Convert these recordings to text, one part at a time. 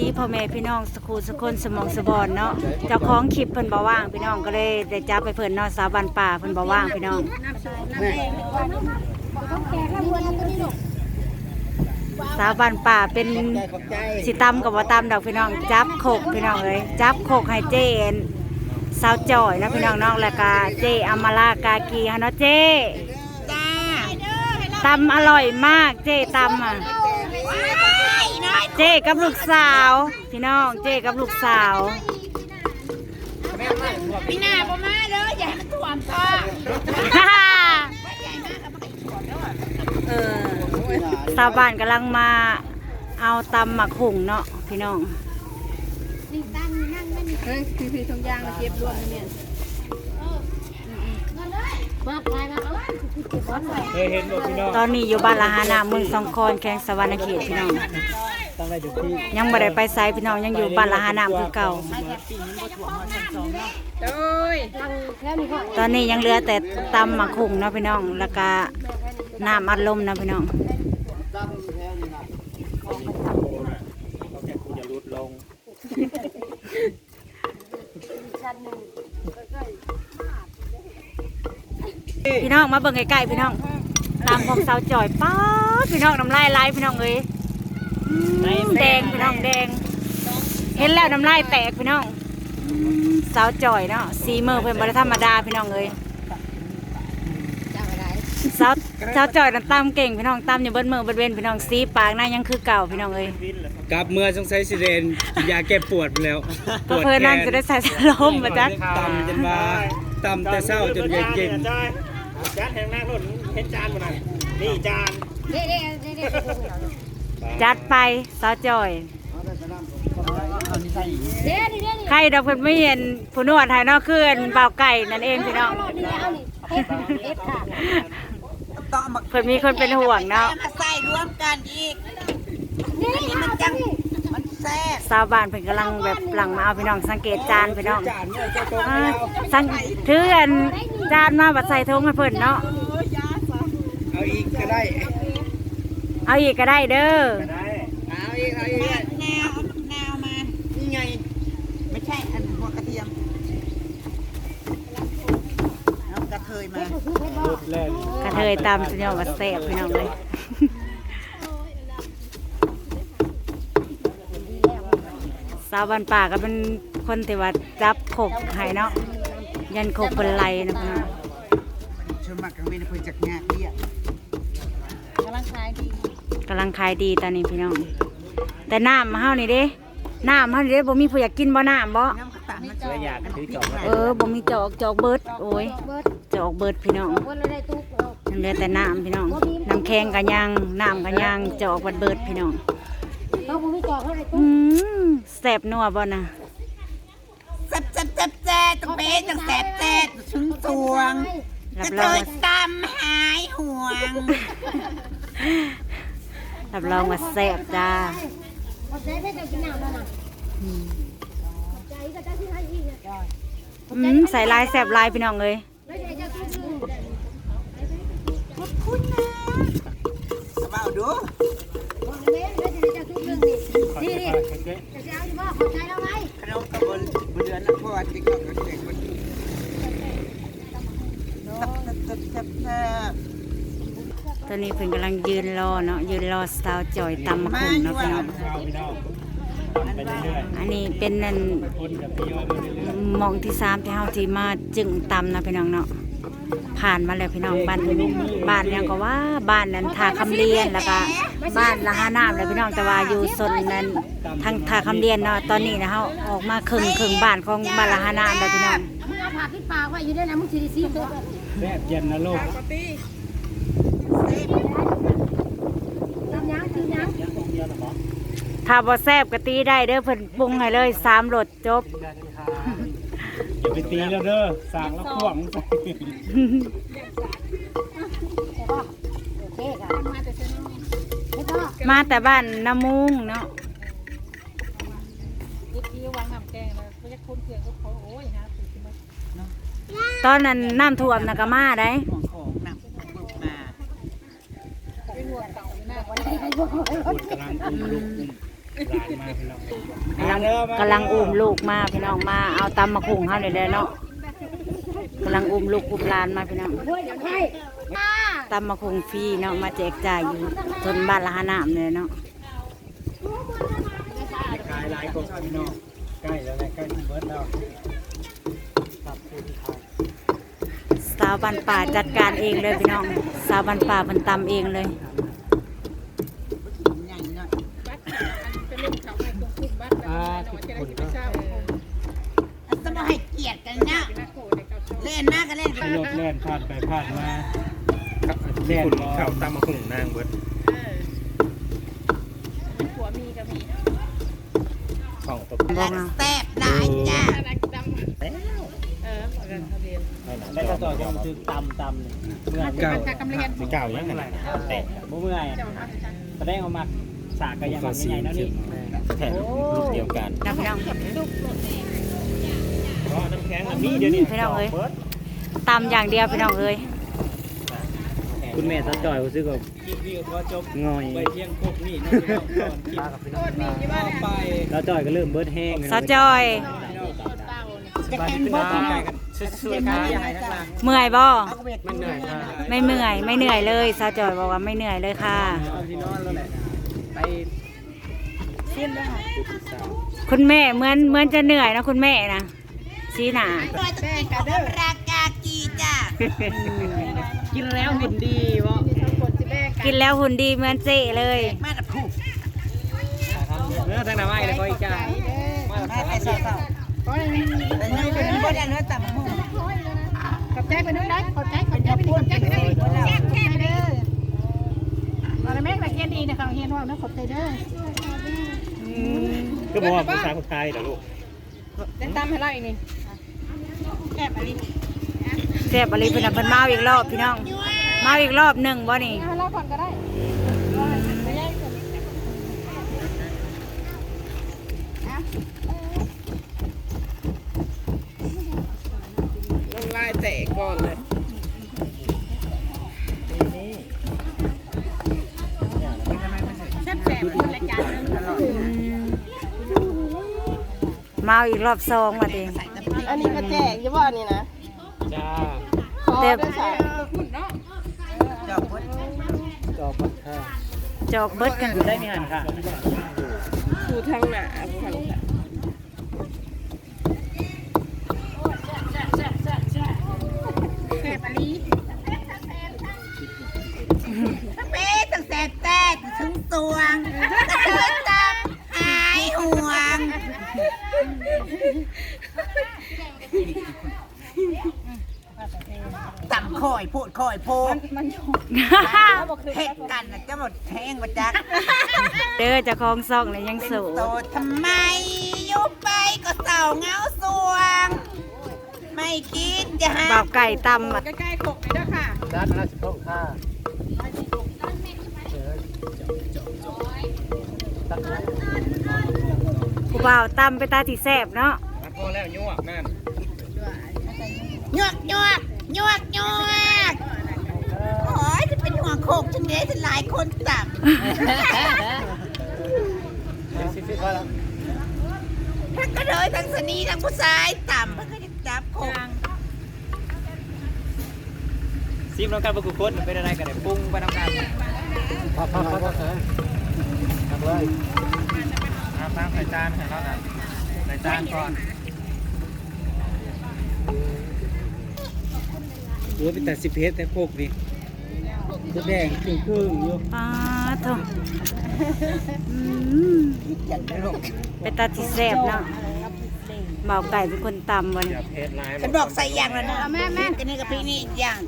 ดีพ่อแม่พี่น้องสกูสกลสมองสบอนเนาะเจ้าของคลิปเพิ่นบ่ว่างพี่น้องก็เลยได้จับไปเพิ่นเนาะสาวบ้านป่าเพิ่นบ่ว่างพี่น้องสาวบ้านป่าเป็นสิตำกับบ่ตำดอกพี่น้อง จับโคกพี่น้องเอ้ยจับโคกให้เจนสาวจ่อยนะพี่น้องเน้องแล้วก็เจอมารากากีฮะเนาะเจตำอร่อยมากเจตำอะ เจ๊กับลูกสาว พี่น้องเจ๊กับลูกสาวพี่หน้าบ่มาเด้ออย่าให้มันท่วมท่อเออชาวบ้านกำลังมาเอาตำหมักหุ่งเนาะพี่น้องเฮ้ยพี่พี่ทงยางมาเก็บรวมเนี่ยมาไปมาเอาเก็บบอลไว้เคยเห็นบ่พี่น้องตอนนี้อยู่บ้านละหานาเมืองสองคอนแข้งสวรรณเขตพี่น้อง ตั้งได้อยู่ที่ยังบ่ได้ไปไสพี่น้องยังอยู่บ้านละหานามคือเก่า โอ้ยแล้วนี่ก็ตอนนี้ยังเหลือแต่ตำหมักหุ่งเนาะพี่น้อง แล้วก็น้ำอัดลมเนาะพี่น้องเขาแค่คุณอย่าลดลงพี่น้องมาเบิ่งใกล้ๆพี่น้องตามของสาวจ่อยป๊าดพี่น้องน้ำลายไหลพี่น้องเอ้ยอืม แดงพี่น้องแดง เห็นแล้วน้ำลายแตกพี่น้องอืมสาวจ่อยเนาะสีมือเพิ่นบ่ได้ธรรมดาพี่น้องเอ้ยจะอะไรสาวสาวจ่อยนั่นตามเก่งพี่น้องตามอยู่เบิดมือเบิดเว้นพี่น้องสีปากหน้ายังคือเก่าพี่น้องเอ้ยกลับเมื่อสงสัยสิเรนกินยาแก้ปวดไปแล้วปวดเพิ่นแขนั่นนจะได้ใส่สลมมาจักตำจนว่าตำแต่เช้าจนเย็นเย็นจานแห่งหน้ารุ่นเห็นจานบ่นั่นนี่จานเด้เด้เด้เด้ จัดไปสาวจ่อยเด้นี่เด้นี่ใครดอกเพิ่นไม่เห็นผู้นวดให้เนาะคืออันบ่าวไก่นั่นเองพี่น้องนี่เอานี่เอ็ดเอ็ดค่ะเพิ่นมีคนเป็นห่วงเนาะมาใส่รวมกันอีกนี่อันนี้มันจังมันแซ่บชาวบ้านเพิ่นกำลังแบบหลังมาเอาพี่น้องสังเกตจานพี่น้องจานเนี่ยเจ้าโตอ่าสังถืออันจานมาบัดใส่ทงให้เพิ่นเนาะเอาอีกก็ได้ เอาอีกก็ได้เด้อได้เอาอีกเอาอีกแนวแนวมา นี่ไง ไม่ใช่อันหัวกระเทียมเอากระเทยมากระเทยตามพี่น้องว่าแซ่บพี่น้องเลยสาวบ้านป่าก็เป็นคนที่ว่าจับขบให้เนาะยันขบเป็นไหลนะพี่น้องชมมักกังเวนเพื่อจากงานเรียกกำลังขายดี กำลังขายดีตอนนี้พี่น้อง แต่น้ำเฮานี่เด้น้ำเฮานี่เด้บ่มีผู้อยากกินบ่น้ำบ่น้ำกระตันมาแล้วอยากถือจอบมาเออบ่มีจอกจอกเบิดโอ้ยเบิดจอกเบิดพี่น้องวันละได้ตุ๊กเอายังเหลือแต่น้ำพี่น้องน้ำแข็งกันยังน้ำกันยังจอกเบิดเบิดพี่น้องเขาบ่มีจอกเท่าไหร่ตุ๊อืกมแซ่บนัวบ่นะแซ่บแซ่บแซ่บแซ่บต้องเป๊ะต้องแซ่บแซ่บถึงตวงรักบระรเทองยตำหายห่วง รับรองว่าแซ่บจ้าพอใจไม่จะกินน้ำแล้วนะใจก็จะที่ให้อีกเนี่ยอืมใส่ลายแซ่บลายพี่น้องเอ้ยแล้วใจจะทุกข์ขอบคุณนะเอาเอาดูบอกเลยแล้วจะจะทุกข์เรื่องนี้นี่นี่จะจะเอาอยู่บ่ขอใจเราไหมขนมกระบนบนเรือนนะเพราะว่าติ๊กต็อกก็เด็กมันแซ่บแซ่บแซ่บแซ่บต อนนี้เพิ่นกำลังยืนรอเนาะยืนรอสาวจ่อยตำมะขุ่นเนาะพี่น้องเอาพี่น้องตำไปเรื่อยอันนี้เป็นนั่นๆคนกับพี่ย้อยไปเรื่อยหมองที่สามที่เฮาที่มาจึงตำนะพี่น้องเนาะผ่านมาแล้วพี่น้องบ้านบ้านยังก็ว่าบ้านนั้นทาคำเรียนแล้วก็บ้านละหาน้ำแล้วพี่น้องแต่ว่าอยู่ซนนั้นทางทาคำเรียนเนาะตอนนี้นะเฮาออกมาครึ่งครึ่งบ้านของบ้านละหาน้ำแล้วพี่น้องมึงเอาผักที่ปากไว้อยู่ด้วยนะมึงสิได้ซีตัวๆแซ่บเย็นนะลูก ทำยังคือยัง ถ้าบ่แซ่บก็ตีได้เด้อเพิ่นปรุงให้เลยสามรสจบ อย่าไปตีแล้วเด้อสร้างแล้วข่วงใส่โอเคค่ะมาแต่เช้าไม่ต้องมาแต่บ้านนามุงเนาะที่วางน้ำแกงแล้วเขาจะคุ้นเครื่องกับเขาโอ้ยนะตื่นมาตอนนั้นน้ำท่วมน่ะก็มาได้ห่วงของหนักบึกมาไปหัวเก่าหน้าวันนี้ปวดกำลังอุ้มลูก กำลังกำลังอุ้มลูกมาพี่น้องมาเอาตำมาคุงเขาเลยเนาะกำลังอุ้มลูกอุ้มลานมาพี่น้องตำมาคุงฟรีเนาะมาแจกจ่ายอยู่จนบ้านละหานามเลยเนาะขายหลายกว่าพี่น้องใกล้แล้วแหละใกล้ที่เบิร์ดแล้วครับผู้ที่ขายสาวบันป่าจัดการเองเลยพี่น้อง สาวบันป่ามันตำเองเลย อ่า ทุกคนก็จะมาให้เกียรติกันนะเล่นหน้ากันเล่นขี่รถแล่นผ่านไปผ่านมาแล่นคุณรอเข่าตามมาหุ่งนางเบิดของตกบอกเอาแซ่บหลายจ้าแล้วก็ต่อจนถึงตำตำเลยเมื่อยเก่าสีเก่ายังไงแต่บ่เมื่อยแสดงออกมา สากก็ยังมันใหญ่ๆแล้วนี่แถมลูกเดียวกันนะพี่น้องเพราะน้ำแข็งอันนี้เดี๋ยวนี้พี่น้องเอ้ยเบิดตำอย่างเดียวพี่น้องเอ้ยคุณแม่ตัดจ่อยรู้สึกว่าคลิปนี้ก็จบงอยไปเที่ยงพวกนี้นะพี่น้องก่อนคลิปกับพี่น้องไปแล้วจ่อยก็เริ่มเบิดแห้งสาวจอยจะเป็นเบิดแห้งกันสุดๆครับอย่าให้ทั้งหลังเมื่อยบ่มันเหนื่อยค่ะไม่เมื่อยไม่เหนื่อยเลยสาวจอยบอกว่าไม่เหนื่อยเลยค่ะ เอาที่นอนแล้วแหละไปคุณแม่เหมือนเหมือนจะเหนื่อยนะคุณแม่นะสีหนาตัวตะกี้กับรากากีจ้ากินแล้วหุ่นดีวะกินแล้วหุ่นดีเหมือนเจ๊เลยมาตะผูเนื้อทางหน้าไม้แล้วก็อีกจ้ามามาแต่สาวๆแต่ยังเป็นบ่ได้เนื้อต่ำมุ่งขอบใจไปนู้นได้ขอบใจขอบใจไปนี่ขอบใจไปนี่ แซ่บแซ่บเด้ออะไรแม่ละเฮียนดีนะคะเฮียนว่านะขอบใจเด้อก็บอกว่าภาษาคนไทยเหรอลูกเล่นตามให้ไล่นี่แซ่บอะไรแซ่บอะไรเพิ่นน่ะเพิ่นมาอีกรอบพี่น้อง มาอีกรอบหนึ่งบ่นี่ให้เล่าก่อนก็ได้ลงลายแตะก่อนเลย แซ่บแซ่บคนละจานนึง มาอีกรอบสองว่าเองอันนี้ก็แจกยี่ว่านี่นะจ้าขอด้วยค่ะจอกเบิดจอบปัดค่ะจอกเบิดกันได้มีหันค่ะดูทางหน้าทางค่ะแซ่บอะไรทั้งเป๊ะทั้งแซ่บแต้ถึงตวง ต่ำคอยพูดคอยโพดเฮ็ดกันน่ะจะหมดแห้งมาจักเด้อเจะคลองซ่องเลยยังเป็นสูโตทำไมอยู่ไปก็เศร้าเหงาสวง ไม่คิดจะหาบ่าวไก่ตำอะใกล้ๆกบเลยด้วยค่ะด้านราชพงศ์ค่ะผู้ บ่าวตำไปตาที่แซ่บเนาะมาพอแล้วยั่วนั่นยวกยวกยวกยวกโอ้ยจะเป็นหัวโคกจังเลยจะหลายคนต่เดี๋ยวซิซิก็แล้วำทั้งกระเทยทั้งสนีทั้งผู้ชายต่ำมันก็จะจับโคกซิมน้องการประกุโคตเป็นอะไรกันเนี่ยปรุงไปทำการพอพอพอพอทำเลย เอาตามใส่จานให้เขากันใส่จานก่อนหรือเป็นแต่สิบเพชรแต่พวกนี้จะแดงครึ่งครึ่งอยู่ป้าโถอืมอย่างนี้ลูกไปตาที่แซ่บเนาะบ่าวไก่เป็นคนตำวันอย่าเพชรร้ายฉันบอกใส่อย่างแล้วนะแม่แม่กันนี่กับพี่นี่อีกอย่าง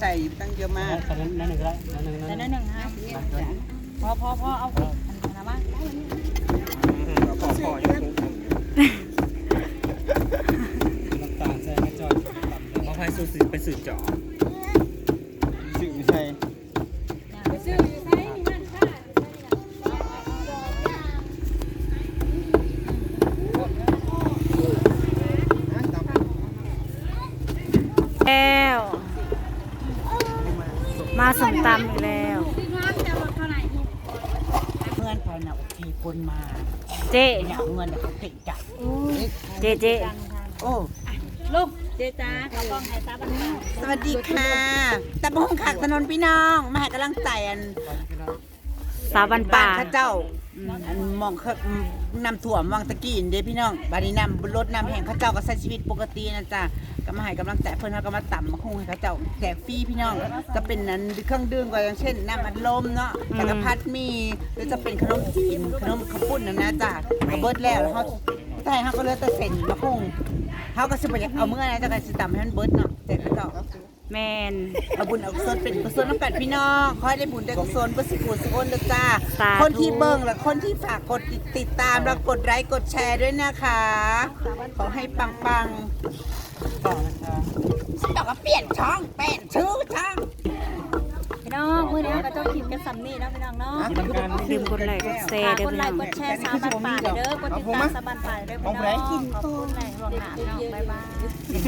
ใส่ตั้งเยอะมากตอนนั้นนั่นหนึ่งไรนั่นหนึ่งนั่นหนึ่งพอพอพอเอาอันนั้นมา พอพออยู่น้ำตาลใส่กระจอยมาพายสูสืไปสืบจาะสื่อใส่แล้ว มาส่งตำอีกแล้วเพื่อนคอยหนักทีโค คนมา เจ๊อยากเอาเงินแต่เขาเก่งจัดเจ๊เจ๊โอ้ลูกเจ๊จ้าเขาต้องให้ตาบันสวัสดีค่ะตะบงขักถนนพี่น้อง มาให้กำลังใจอันสาวบันบ้าป่านข้าเจ้าอันมองเขานำถ่วมวังตะกี้นี่เด้พี่น้องบาดนี้นำรถนำแห่งข้าเจ้าก็ใช้ชีวิตปกตินะจ๊ะ ก็มาให้กำลังใจเพิ่นเขาก็มาต่ำมาคงให้ข้าเจ้าแจกฟรีพี่น้อง จะเป็นนั้นเครื่องดื่มก็อย่างเช่นน้ำอัดลมเนาะจักรพัดมีหรือจะเป็นขนมจีนขนมข้าวปุ้นนะนะจ๊ะก็เบิดแล้วแล้วเขาใช่เขาก็เหลือแต่เส้นมาคงเขาก็สิบ่อยากเอาเมื่อนะจ๊ะก็สิต่ำให้มันเบิดเนาะแจกข้าเจ้าแมนเอาบุญเอากุศลเป็นกุศลน้ำกัดพี่น้องขอให้ได้บุญได้กุศลเพื่อสิบุญสิคนเด้อจ้าสาธุ คนที่เบิ่งและคนที่ฝากกดติดตามแล้วกดไลค์กดแชร์ด้วยนะคะ ขอให้ปังปังๆ ต่อนะคะฉันบอกว่าเปลี่ยนช่องเปลี่ยนชื่อช่อง พี่น้องมื้อนี้ก็ต้องคิดกันสำนี่เนาะพี่น้องเนาะลืมกดไลค์กดแชร์เด้อพี่น้องกดแชร์สาวบันป่าเด้อกดติดตามสาวบันป่าเด้อพี่น้องขอบคุณหลายบอกหนาพี่น้องบ๊ายบาย